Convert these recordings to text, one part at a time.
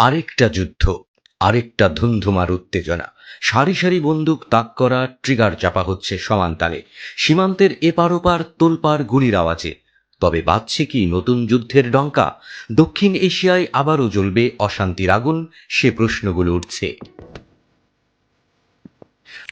আরেকটা যুদ্ধ, আরেকটা ধুন্ধুমার উত্তেজনা। সারি সারি বন্দুক তাক করা ট্রিগার চাপা হচ্ছে সমান্তালে। সীমান্তের এপার ওপার তোলপার গুলির আওয়াজে। তবে বাজছে কি নতুন যুদ্ধের ডঙ্কা? দক্ষিণ এশিয়ায় আবারও জ্বলবে অশান্তির আগুন, সে প্রশ্নগুলো উঠছে।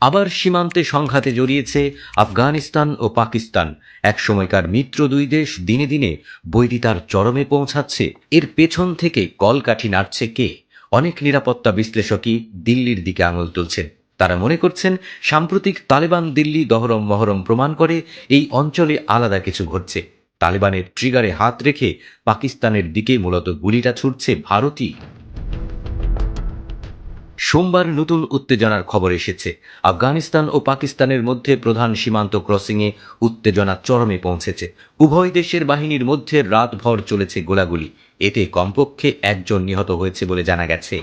আবার সীমান্তে সংঘাতে জড়িয়েছে আফগানিস্তান ও পাকিস্তান। একসময়কার মিত্র দুই দেশ দিনে দিনে বৈরিতার চরমে পৌঁছাচ্ছে। এর পেছন থেকে কলকাঠি নাড়ছে কে? অনেক নিরাপত্তা বিশ্লেষকই দিল্লির দিকে আঙুল তুলছেন। তারা মনে করছেন, সাম্প্রতিক তালেবান দিল্লি দহরম মহরম প্রমাণ করে এই অঞ্চলে আলাদা কিছু ঘটছে। তালেবানের ট্রিগারে হাত রেখে পাকিস্তানের দিকে মূলত গুলিটা ছুটছে ভারতই। সোমবার নতুন উত্তেজনার খবর এসেছে। আফগানিস্তান ও পাকিস্তানের মধ্যে প্রধান সীমান্ত ক্রসিংয়ে উত্তেজনা চরমে পৌঁছেছে। উভয় দেশের বাহিনীর মধ্যে রাতভর চলেছে গোলাগুলি। এতে কমপক্ষে একজন নিহত হয়েছে বলে জানা গেছে।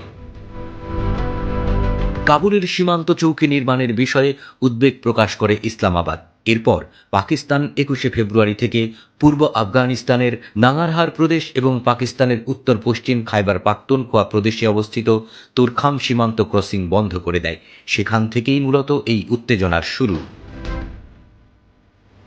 কাবুলের সীমান্ত চৌকি নির্মাণের বিষয়ে উদ্বেগ প্রকাশ করে ইসলামাবাদ। এরপর পাকিস্তান একুশে ফেব্রুয়ারি থেকে পূর্ব আফগানিস্তানের নাঙ্গারহার প্রদেশ এবং পাকিস্তানের উত্তর পশ্চিম খাইবার পাখতুনখোয়া প্রদেশে অবস্থিত তুরখাম সীমান্ত ক্রসিং বন্ধ করে দেয়। সেখান থেকেই মূলত এই উত্তেজনার শুরু।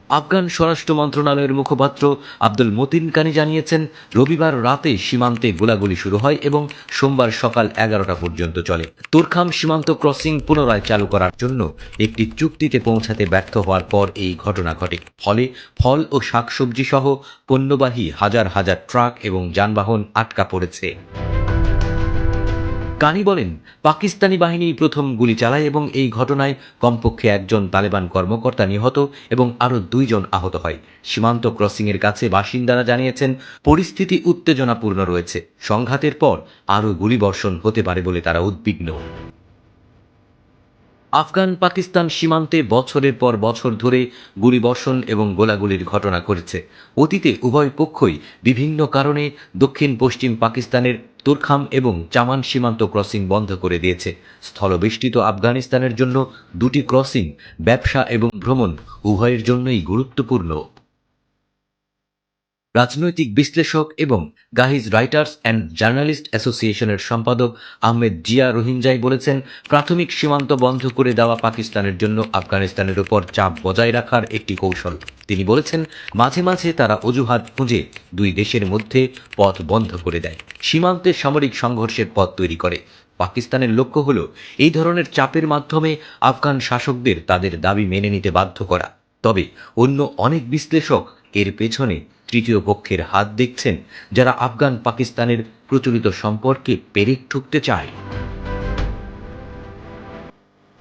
আফগান স্বরাষ্ট্র মন্ত্রণালয়ের মুখপাত্র আব্দুল মতিন কানি জানিয়েছেন, রবিবার রাতে সীমান্তে গোলাগুলি শুরু হয় এবং সোমবার সকাল এগারোটা পর্যন্ত চলে। তুরখাম সীমান্ত ক্রসিং পুনরায় চালু করার জন্য একটি চুক্তিতে পৌঁছাতে ব্যর্থ হওয়ার পর এই ঘটনা ঘটে। ফলে ফল ও শাকসবজি সহ পণ্যবাহী হাজার হাজার ট্রাক এবং যানবাহন আটকা পড়েছে। কানি বলেন, পাকিস্তানি বাহিনী প্রথম গুলি চালায় এবং এই ঘটনায় কমপক্ষে একজন তালেবান কর্মকর্তা নিহত এবং আরও দুইজন আহত হয়। সীমান্ত ক্রসিংয়ের কাছে বাসিন্দারা জানিয়েছেন, পরিস্থিতি উত্তেজনাপূর্ণ রয়েছে। সংঘাতের পর আরও গুলিবর্ষণ হতে পারে বলে তারা উদ্বিগ্ন। আফগান পাকিস্তান সীমান্তে বছরের পর বছর ধরে গুলিবর্ষণ এবং গোলাগুলির ঘটনা করেছে অতীতে উভয় পক্ষই বিভিন্ন কারণে দক্ষিণ পশ্চিম পাকিস্তানের তুরখাম এবং চামান সীমান্ত ক্রসিং বন্ধ করে দিয়েছে। স্থলবেষ্টিত আফগানিস্তানের জন্য দুটি ক্রসিং, ব্যবসা এবং ভ্রমণ উভয়ের জন্যই গুরুত্বপূর্ণ। রাজনৈতিক বিশ্লেষক এবং গাহিজ রাইটার্স অ্যান্ড জার্নালিস্ট অ্যাসোসিয়েশনের সম্পাদক আহমেদ জিয়া রোহিঞ্জাই বলেছেন, প্রাথমিক সীমান্ত বন্ধ করে দেওয়া পাকিস্তানের জন্য আফগানিস্তানের উপর চাপ বজায় রাখার একটি কৌশল। তিনি বলেছেন, মাঝে মাঝে তারা অজুহাত খুঁজে দুই দেশের মধ্যে পথ বন্ধ করে দেয়, সীমান্তে সামরিক সংঘর্ষের পথ তৈরি করে। পাকিস্তানের লক্ষ্য হল এই ধরনের চাপের মাধ্যমে আফগান শাসকদের তাদের দাবি মেনে নিতে বাধ্য করা। তবে অন্য অনেক বিশ্লেষক এর পেছনে তৃতীয় পক্ষের হাত দেখছেন যারা আফগান পাকিস্তানের প্রচলিত সম্পর্কে পেরেক ঠুকতে চায়।